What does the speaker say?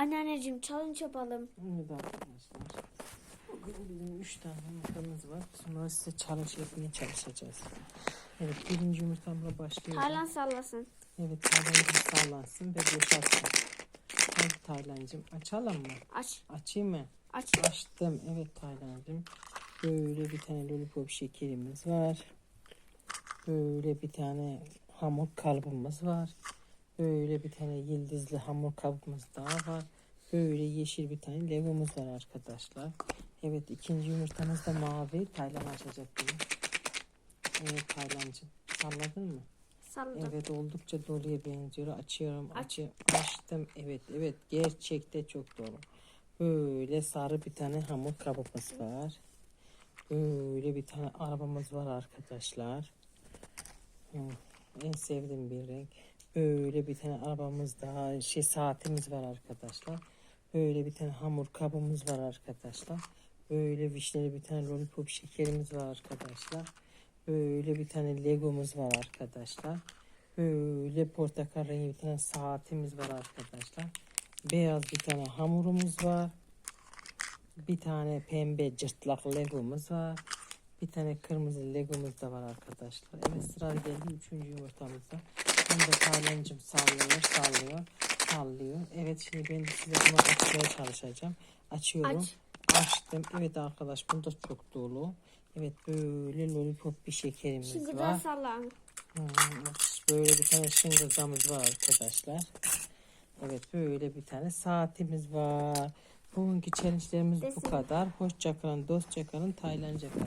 Anneanneciğim challenge yapalım. Evet arkadaşlar. Bugün bizim 3 tane yumurtamız var. Sonra size challenge yapmaya çalışacağız. Evet birinci yumurtamla başlıyorum. Taylan sallasın. Evet Taylancım sallansın ve boşaltsın. Hadi Taylancım açalım mı? Aç. Açayım mı? Aç. Açtım. Evet Taylancım. Böyle bir tane lollipop şekerimiz var. Böyle bir tane hamur kalıbımız var. Böyle bir tane yıldızlı hamur kalıbımız daha var. Böyle yeşil bir tane legomuz var arkadaşlar. Evet ikinci yumurtamız da mavi. Taylan açacak bunu. Evet Taylancım. Salladın mı? Salladım. Evet oldukça doluya benziyor. Açıyorum. Aç. Açı, açtım. Evet evet gerçekte çok dolu. Böyle sarı bir tane hamur kabımız var. Böyle bir tane arabamız var arkadaşlar. Hı, En sevdiğim bir renk. Böyle bir tane arabamız daha şey saatimiz var arkadaşlar. Böyle bir tane hamur kabımız var arkadaşlar. Böyle vişneli bir tane lollipop şekerimiz var arkadaşlar. Böyle bir tane legomuz var arkadaşlar. Böyle portakal rengi bir tane saatimiz var arkadaşlar. Beyaz bir tane hamurumuz var. Bir tane pembe cırtlak legomuz var. Bir tane kırmızı legomuz da var arkadaşlar. Evet sıra geldi üçüncü yumurtamızda. Bunu da Taylancım sallıyor, sallıyor, sallıyor. Evet şimdi ben de size bunu açmaya çalışacağım. Açıyorum. Aç. Açtım. Evet arkadaş bu da çok dolu. Evet böyle lollipop bir şekerimiz Şimdi var. daha sallan. Hmm, Böyle bir tane şıngırdamız var arkadaşlar. Evet böyle bir tane saatimiz var. Bugünkü challenge'lerimiz bu kadar. Hoşça kalın, dostça kalın, Taylandca kalın.